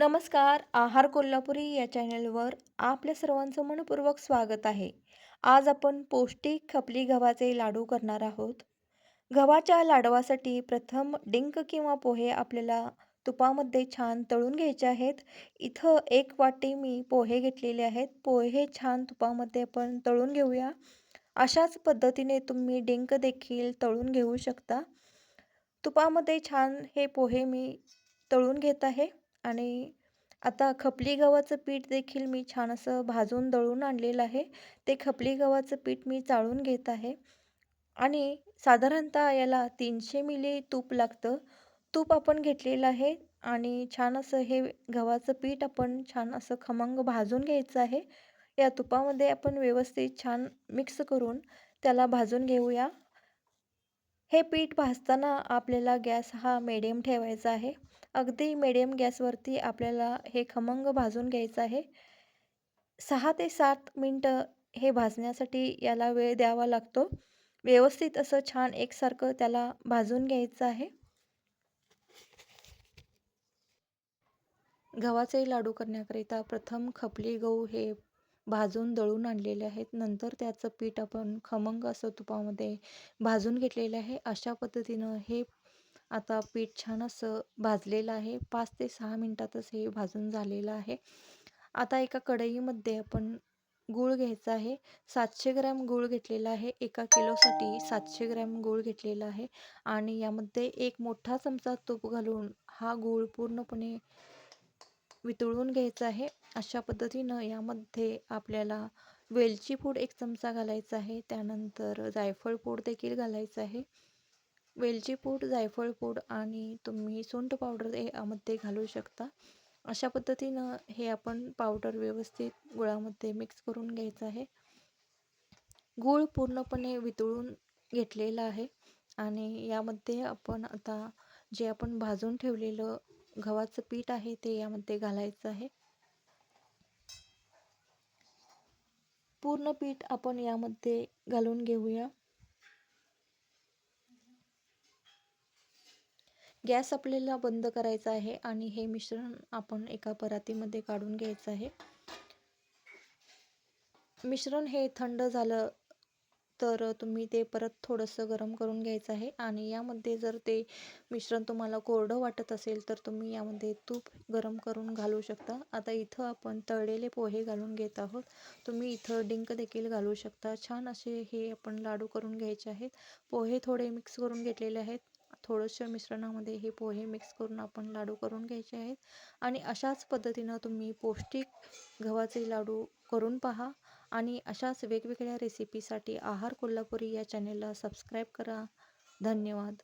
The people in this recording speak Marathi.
नमस्कार आहार कोल्हापुरी या चॅनलवर आपल्या सर्वांचं मनपूर्वक स्वागत आहे. आज आपण पौष्टिक खपली गव्हाचे लाडू करणार आहोत. गव्हाच्या लाडवासाठी प्रथम डिंक किंवा पोहे आपल्याला तुपामध्ये छान तळून घ्यायचे आहेत. इथं एक वाटी मी पोहे घेतलेले आहेत. पोहे छान तुपामध्ये आपण तळून घेऊया. अशाच पद्धतीने तुम्ही डिंक देखील तळून घेऊ शकता. तुपामध्ये छान हे पोहे मी तळून घेत आहे. आणि आता खपली गव्हाचं पीठ देखील मी छान असं भाजून दळून आणलेलं आहे. ते खपली गव्हाचं पीठ मी चाळून घेत आहे. आणि साधारणतः याला तीनशे मिली तूप लागतं. तूप आपण घेतलेलं आहे आणि छान असं हे गव्हाचं पीठ आपण छान असं खमंग भाजून घ्यायचं आहे. या तुपामध्ये आपण व्यवस्थित छान मिक्स करून त्याला भाजून घेऊया. हे पीठ भाजताना आपल्याला गॅस हा मिडियम ठेवायचा आहे. अगदी मिडियम गॅसवरती आपल्याला हे खमंग भाजून घ्यायचं आहे. सहा ते सात मिनटं हे भाजण्यासाठी याला वेळ द्यावा लागतो. व्यवस्थित असं छान एकसारखं त्याला भाजून घ्यायचं आहे. गव्हाचे लाडू करण्याकरिता प्रथम खपली गहू हे भाजून दळून आणलेले आहेत. नंतर त्याचं पीठ आपण खमंग असं तुपामध्ये भाजून घेतलेलं आहे. अशा पद्धतीनं हे आता पीठ छान असं भाजलेलं आहे. पाच ते सहा मिनटातच हे भाजून झालेलं आहे. आता एका कढईमध्ये आपण गूळ घ्यायचा आहे. सातशे ग्रॅम गूळ घेतलेला आहे. एका किलोसाठी सातशे ग्रॅम गूळ घेतलेला आहे. आणि यामध्ये एक मोठा चमचा तूप घालून हा गूळ पूर्णपणे वितळून घ्यायचं आहे. अशा पद्धतीनं यामध्ये आपल्याला वेलची पूड एक चमचा घालायचा आहे. त्यानंतर जायफळ पूड देखील घालायचं आहे. वेलची पूड जायफळ पूड आणि तुम्ही सुंठ पावडर यामध्ये घालू शकता. अशा पद्धतीनं हे आपण पावडर व्यवस्थित गुळामध्ये मिक्स करून घ्यायचं आहे. गूळ पूर्णपणे वितळून घेतलेला आहे आणि यामध्ये आपण आता जे आपण भाजून ठेवलेलं गव्हाचं पीठ आहे ते यामध्ये घालायचं आहे. पूर्ण पीठ आपण यामध्ये घालून घेऊया. गॅस आपल्याला बंद करायचा आहे आणि हे मिश्रण आपण एका परातीमध्ये काढून घ्यायचं आहे. मिश्रण हे थंड झालं तर तुम्ही ते परत थोडंसं गरम करून घ्यायचं आहे आणि यामध्ये जर ते मिश्रण तुम्हाला कोरडं वाटत असेल तर तुम्ही यामध्ये तूप गरम करून घालू शकता. आता इथं आपण तळलेले पोहे घालून घेत आहोत. तुम्ही इथं डिंक देखील घालू शकता. छान असे हे आपण लाडू करून घ्यायचे आहेत. पोहे थोडे मिक्स करून घेतलेले आहेत. थोडंसं मिश्रणामध्ये हे पोहे मिक्स करून आपण लाडू करून घ्यायचे आहेत. आणि अशाच पद्धतीनं तुम्ही पौष्टिक गव्हाचे लाडू करून पहा. आणि अशाच वेगवेगळ्या रेसिपीसाठी आहार कोल्हापुरी या चॅनेलला सबस्क्राईब करा. धन्यवाद.